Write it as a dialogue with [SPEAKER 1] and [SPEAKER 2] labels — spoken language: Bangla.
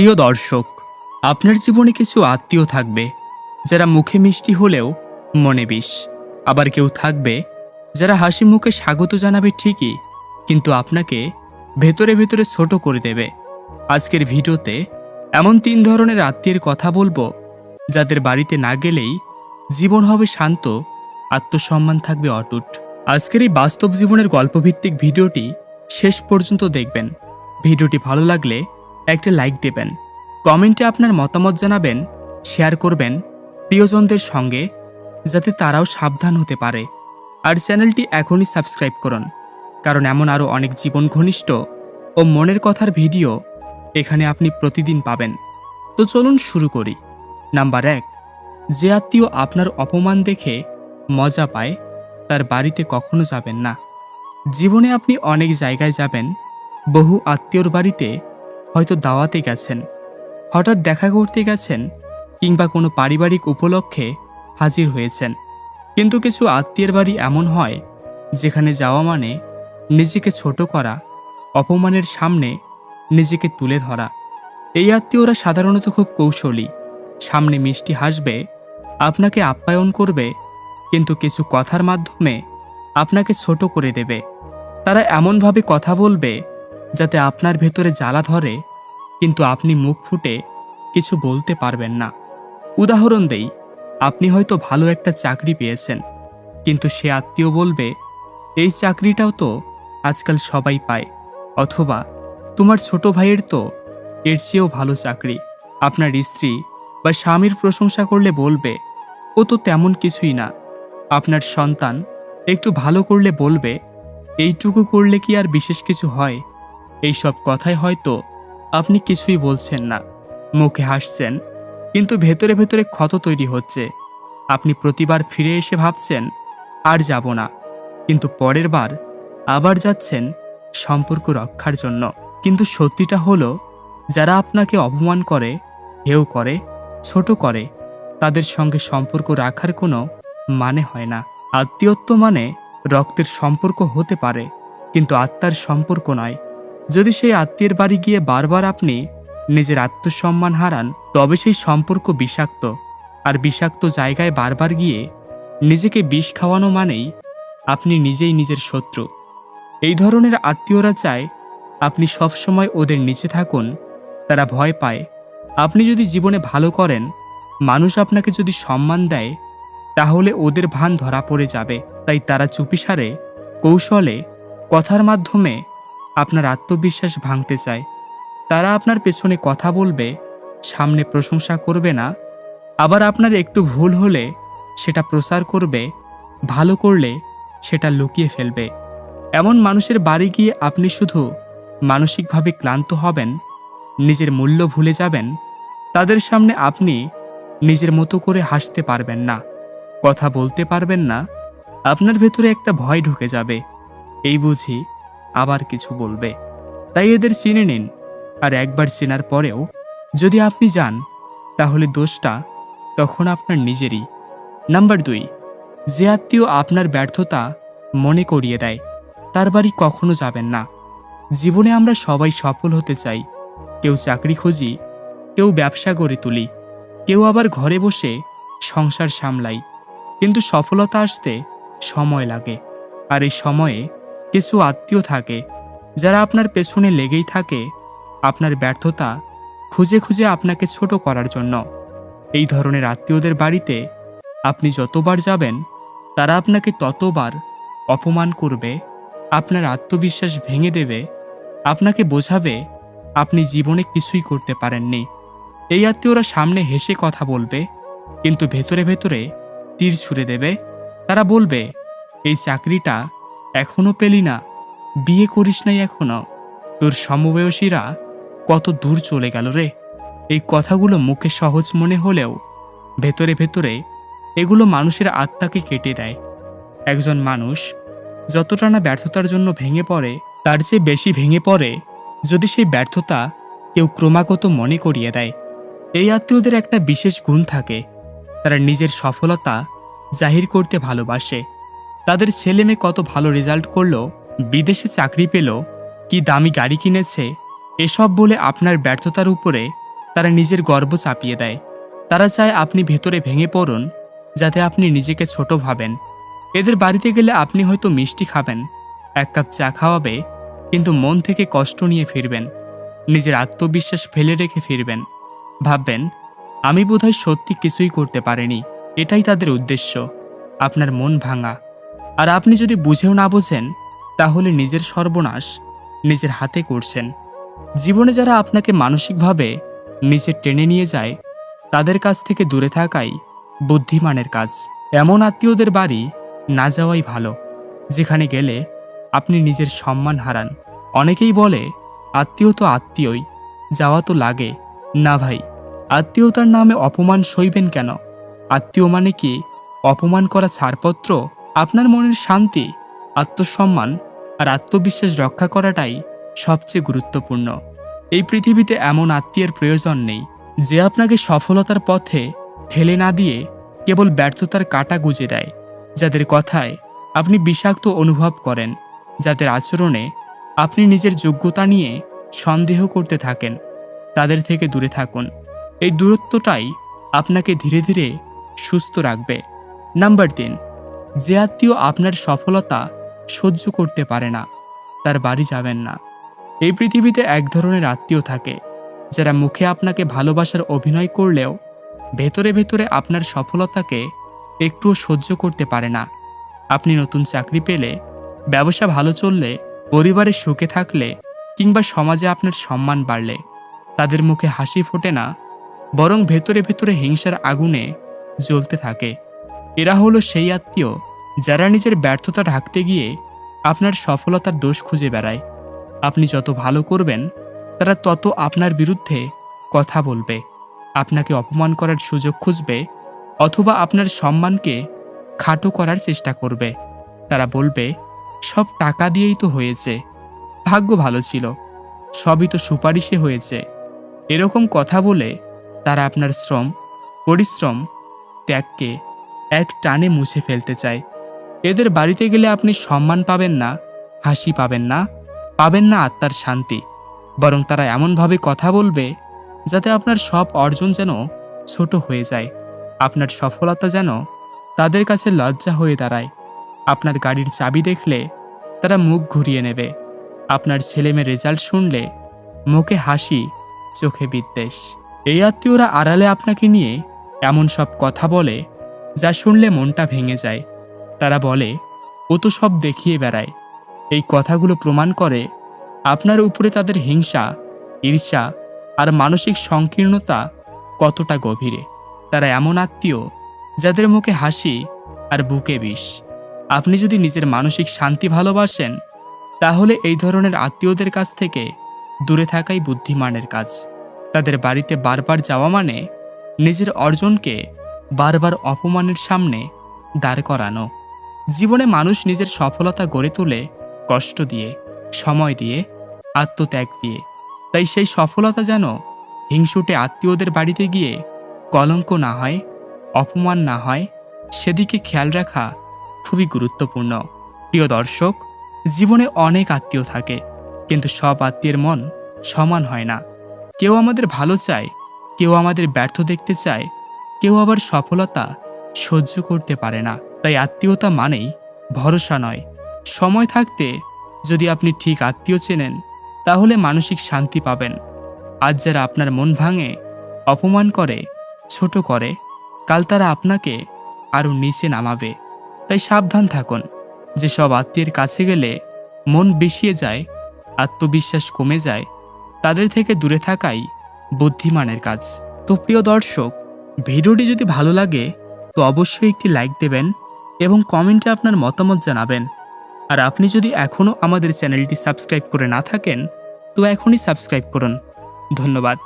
[SPEAKER 1] প্রিয় দর্শক, আপনার জীবনে কিছু আত্মীয় থাকবে, যারা মুখে মিষ্টি হলেও মনে বিষ। আবার কেউ থাকবে, যারা হাসি মুখে স্বাগত জানাবে ঠিকই, কিন্তু আপনাকে ভেতরে ভেতরে ছোট করে দেবে। আজকের ভিডিওতে এমন তিন ধরনের আত্মীয়ের কথা বলব, যাদের বাড়িতে না গেলেই জীবন হবে শান্ত, আত্মসম্মান থাকবে অটুট। আজকের এই বাস্তব জীবনের গল্পভিত্তিক ভিডিওটি শেষ পর্যন্ত দেখবেন। ভিডিওটি ভালো লাগলে একটা লাইক দেবেন কমেন্টে আপনার মতামত জানাবেন শেয়ার করবেন প্রিয়জনদের সঙ্গে যাতে তারাও সাবধান হতে পারে। আর চ্যানেলটি এখনই সাবস্ক্রাইব করুন, কারণ এমন আরও অনেক জীবন ঘনিষ্ঠ ও মনের কথার ভিডিও এখানে আপনি প্রতিদিন পাবেন। তো চলুন শুরু করি। নাম্বার এক, যে আত্মীয় আপনার অপমান দেখে মজা পায়, তার বাড়িতে কখনো যাবেন না। জীবনে আপনি অনেক জায়গায় যাবেন, বহু আত্মীয়র বাড়িতে হয়তো দাওয়াতে গেছেন। হঠাৎ দেখা করতে গেছেন কিংবা কোনো পারিবারিক উপলক্ষে হাজির হয়েছেন। কিন্তু কিছু আত্মীয়ের বাড়ি এমন হয়, যেখানে যাওয়া মানে নিজেকে ছোট করা, অপমানের সামনে নিজেকে তুলে ধরা। এই আত্মীয়রা সাধারণত খুব কৌশলী। সামনে মিষ্টি হাসবে, আপনাকে আপ্যায়ন করবে, কিন্তু কিছু কথার মাধ্যমে আপনাকে ছোট করে দেবে। তারা এমনভাবে কথা বলবে যাতে আপনার ভেতরে জ্বালা ধরে, কিন্তু আপনি মুখ ফুটে কিছু বলতে পারবেন না। উদাহরণ দেই, আপনি হয়তো ভালো একটা চাকরি পেয়েছেন, কিন্তু সে আত্মীয় বলবে, এই চাকরিটাও তো আজকাল সবাই পায়, অথবা তোমার ছোট ভাইয়ের তো এর চেয়েও ভালো চাকরি। আপনার স্ত্রী বা স্বামীর প্রশংসা করলে বলবে, ও তো তেমন কিছুই না। আপনার সন্তান একটু ভালো করলে বলবে, এইটুকু করলে কি আর বিশেষ কিছু হয়? এইসব কথায় হয়তো আপনি কিছুই বলছেন না। মুখে হাসছেন, কিন্তু ভেতরে ভেতরে ক্ষত তৈরি হচ্ছে। আপনি প্রতিবার ফিরে এসে ভাবছেন, আর যাব না। কিন্তু পরের বার আবার যাচ্ছেন সম্পর্ক রক্ষার জন্য। কিন্তু সত্যিটা হলো, যারা আপনাকে অপমান করে হেউ করে, ছোট করে, তাদের সঙ্গে সম্পর্ক রাখার কোনো মানে হয় না। আত্মীয়ত্ব মানে রক্তের সম্পর্ক হতে পারে, কিন্তু আত্মার সম্পর্ক নয়। যদি সেই আত্মীয়ের বাড়ি গিয়ে বারবার আপনি নিজের আত্মসম্মান হারান, তবে সেই সম্পর্ক বিষাক্ত। আর বিষাক্ত জায়গায় বারবার গিয়ে নিজেকে বিষ খাওয়ানো মানেই আপনি নিজেই নিজের শত্রু। এই ধরনের আত্মীয়রা চায় আপনি সবসময় ওদের নিচে থাকুন, তারা ভয় পায়। আপনি যদি জীবনে ভালো করেন, মানুষ আপনাকে যদি সম্মান দেয়, তাহলে ওদের ভান ধরা পড়ে যাবে। তাই তারা চুপিসারে কৌশলে, কথার মাধ্যমে আপনার আত্মবিশ্বাস ভাঙতে চায়। তারা আপনার পেছনে কথা বলবে, সামনে প্রশংসা করবে না। আবার আপনার একটু ভুল হলে সেটা প্রচার করবে, ভালো করলে সেটা লুকিয়ে ফেলবে। এমন মানুষের বাড়ি গিয়ে আপনি শুধু মানসিকভাবে ক্লান্ত হবেন, নিজের মূল্য ভুলে যাবেন, তাদের সামনে আপনি নিজের মতো করে হাসতে পারবেন না, কথা বলতে পারবেন না, আপনার ভেতরে একটা ভয় ঢুকে যাবে। এই বুঝি আবার কিছু বলবে। তাই এদের চিনে নিন। আর একবার চেনার পরেও যদি আপনি যান, তাহলে দোষটা তখন আপনার নিজেরই। নাম্বার দুই যে আত্মীয় আপনার ব্যর্থতা মনে করিয়ে দেয়। তার বাড়ি কখনো যাবেন না। জীবনে আমরা সবাই সফল হতে চাই। কেউ চাকরি খুঁজি, কেউ ব্যবসা গড়ে তুলি, কেউ আবার ঘরে বসে সংসার সামলাই। কিন্তু সফলতা আসতে সময় লাগে। আর এই সময়ে কিছু আত্মীয় থাকে, যারা আপনার পেছনে লেগেই থাকে, আপনার ব্যর্থতা খুঁজে খুঁজে আপনাকে ছোট করার জন্য। এই ধরনের আত্মীয়দের বাড়িতে আপনি যতবার যাবেন, তারা আপনাকে ততবার অপমান করবে, আপনার আত্মবিশ্বাস ভেঙে দেবে, আপনাকে বোঝাবে, আপনি জীবনে কিছুই করতে পারেননি। এই আত্মীয়রা সামনে হেসে কথা বলবে, কিন্তু ভেতরে ভেতরে তীর ছুঁড়ে দেবে। তারা বলবে, এই চাকরিটা এখনও পেলি না। বিয়ে করিস নাই এখনও তোর সমবয়সীরা কত দূর চলে গেল রে। এই কথাগুলো মুখে সহজ মনে হলেও ভেতরে ভেতরে এগুলো মানুষের আত্মাকে কেটে দেয়। একজন মানুষ যতটা না ব্যর্থতার জন্য ভেঙে পড়ে, তার চেয়ে বেশি ভেঙে পড়ে যদি সেই ব্যর্থতা কেউ ক্রমাগত মনে করিয়ে দেয়। এই আত্মীয়দের একটা বিশেষ গুণ থাকে। তারা নিজের সফলতা জাহির করতে ভালোবাসে। তাদের ছেলে মেয়ে কত ভালো রেজাল্ট করল, বিদেশে চাকরি পেল, কি দামি গাড়ি কিনেছে, এসব বলে আপনার ব্যর্থতার উপরে তারা নিজের গর্ব চাপিয়ে দেয়। তারা চায় আপনি ভেতরে ভেঙে পড়ুন, যাতে আপনি নিজেকে ছোট ভাবেন। এদের বাড়িতে গেলে আপনি হয়তো মিষ্টি খাবেন, এক কাপ চা খাওয়াবে, কিন্তু মন থেকে কষ্ট নিয়ে ফিরবেন, নিজের আত্মবিশ্বাস ফেলে রেখে ফিরবেন। ভাববেন, আমি বোধহয় সত্যি কিছুই করতে পারিনি, এটাই তাদের উদ্দেশ্য। আপনার মন ভাঙা। আর আপনি যদি বুঝেও না বোঝেন, তাহলে নিজের সর্বনাশ নিজের হাতে করছেন। জীবনে যারা আপনাকে মানসিকভাবে নিচে টেনে নিয়ে যায়, তাদের কাছ থেকে দূরে থাকাই বুদ্ধিমানের কাজ। এমন আত্মীয়দের বাড়ি না যাওয়াই ভালো, যেখানে গেলে আপনি নিজের সম্মান হারান। অনেকেই বলে, আত্মীয় তো আত্মীয়ই, যাওয়া তো লাগে। না ভাই, আত্মীয়তার নামে অপমান সইবেন কেন? আত্মীয় মানে কি? অপমান করা ছাড়পত্র আপনার মনের শান্তি, আত্মসম্মান আর আত্মবিশ্বাস রক্ষা করাটাই সবচেয়ে গুরুত্বপূর্ণ। এই পৃথিবীতে এমন আত্মীয়ের প্রয়োজন নেই যে আপনাকে সফলতার পথে ঠেলে না দিয়ে কেবল ব্যর্থতার কাটা গুজে দেয়, যাদের কথায় আপনি বিষাক্ত অনুভব করেন, যাদের আচরণে আপনি নিজের যোগ্যতা নিয়ে সন্দেহ করতে থাকেন। তাদের থেকে দূরে থাকুন। এই দূরত্বটাই আপনাকে ধীরে ধীরে সুস্থ রাখবে। নাম্বার তিন যে আত্মীয় আপনার সফলতা সহ্য করতে পারে না, তার বাড়ি যাবেন না। এই পৃথিবীতে এক ধরনের আত্মীয় থাকে, যারা মুখে আপনাকে ভালোবাসার অভিনয় করলেও ভেতরে ভেতরে আপনার সফলতাকে একটুও সহ্য করতে পারে না। আপনি নতুন চাকরি পেলে, ব্যবসা ভালো চললে পরিবারে সুখে থাকলে কিংবা সমাজে আপনার সম্মান বাড়লে, তাদের মুখে হাসি ফোটে না, বরং ভেতরে ভেতরে হিংসার আগুনে জ্বলতে থাকে। এরা হলো সেই আত্মীয় যারা নিজের ব্যর্থতা ঢাকতে গিয়ে আপনার সফলতার দোষ খুঁজে বেড়ায়। আপনি যত ভালো করবেন, তারা তত আপনার বিরুদ্ধে কথা বলবে। আপনাকে অপমান করার সুযোগ খুঁজবে অথবা আপনার সম্মানকে খাটো করার চেষ্টা করবে। তারা বলবে, সব টাকা দিয়েই তো হয়েছে। ভাগ্য ভালো ছিল। সবই তো সুপারিশে হয়েছে। এরকম কথা বলে তারা আপনার শ্রম, পরিশ্রম, ত্যাগকে এক টানে মুছে ফেলতে চায়। এদের বাড়িতে গেলে আপনি সম্মান পাবেন না, হাসি পাবেন না পাবেন না আত্মার শান্তি। বরং তারা এমনভাবে কথা বলবে যাতে আপনার সব অর্জন যেন ছোট হয়ে যায়। আপনার সফলতা যেন তাদের কাছে লজ্জা হয়ে দাঁড়ায়। আপনার গাড়ির চাবি দেখলে তারা মুখ ঘুরিয়ে নেবে। আপনার ছেলেমেয়ে রেজাল্ট শুনলে মুখে হাসি, চোখে বিদ্বেষ। এই আত্মীয়রা আড়ালে আপনাকে নিয়ে এমন সব কথা বলে যা শুনলে মনটা ভেঙে যায়। তারা বলে, ও তো সব দেখিয়ে বেড়ায়। এই কথাগুলো প্রমাণ করে আপনার উপরে তাদের হিংসা, ঈর্ষা আর মানসিক সংকীর্ণতা কতটা গভীরে। তারা এমন আত্মীয় যাদের মুখে হাসি আর বুকে বিষ। আপনি যদি নিজের মানসিক শান্তি ভালোবাসেন, তাহলে এই ধরনের আত্মীয়দের কাছ থেকে দূরে থাকাই বুদ্ধিমানের কাজ। তাদের বাড়িতে বারবার যাওয়া মানে নিজের অর্জনকে বারবার অপমানের সামনে দাঁড় করানো। জীবনে মানুষ নিজের সফলতা গড়ে তোলে কষ্ট দিয়ে, সময় দিয়ে, আত্মত্যাগ দিয়ে। তাই সেই সফলতা যেন হিংসুটে আত্মীয়দের বাড়িতে গিয়ে কলঙ্ক না হয়, অপমান না হয়, সেদিকে খেয়াল রাখা খুবই গুরুত্বপূর্ণ। প্রিয় দর্শক, জীবনে অনেক আত্মীয় থাকে, কিন্তু সব আত্মীয়ের মন সমান হয় না। কেউ আমাদের ভালো চায়, কেউ আমাদের ব্যর্থ দেখতে চায় কেউ আবার সফলতা সহ্য করতে পারে না। তাই আত্মীয়তা মানেই ভরসা নয়। সময় থাকতে যদি আপনি ঠিক আত্মীয় চেনেন, তাহলে মানসিক শান্তি পাবেন। আজ যারা আপনার মন ভাঙে, অপমান করে, ছোট করে, কাল তারা আপনাকে আরও নিচে নামাবে। তাই সাবধান থাকুন। যে সব আত্মীয়ের কাছে গেলে মন বিষিয়ে যায়, আত্মবিশ্বাস কমে যায়, তাদের থেকে দূরে থাকাই বুদ্ধিমানের কাজ। তো প্রিয় দর্শক ভিডিওটি যদি ভালো লাগে, তো অবশ্যই একটি লাইক দেবেন এবং কমেন্টে আপনার মতামত জানাবেন। আর আপনি যদি এখনও আমাদের চ্যানেলটি সাবস্ক্রাইব করে না থাকেন, তো এখনই সাবস্ক্রাইব করুন। ধন্যবাদ।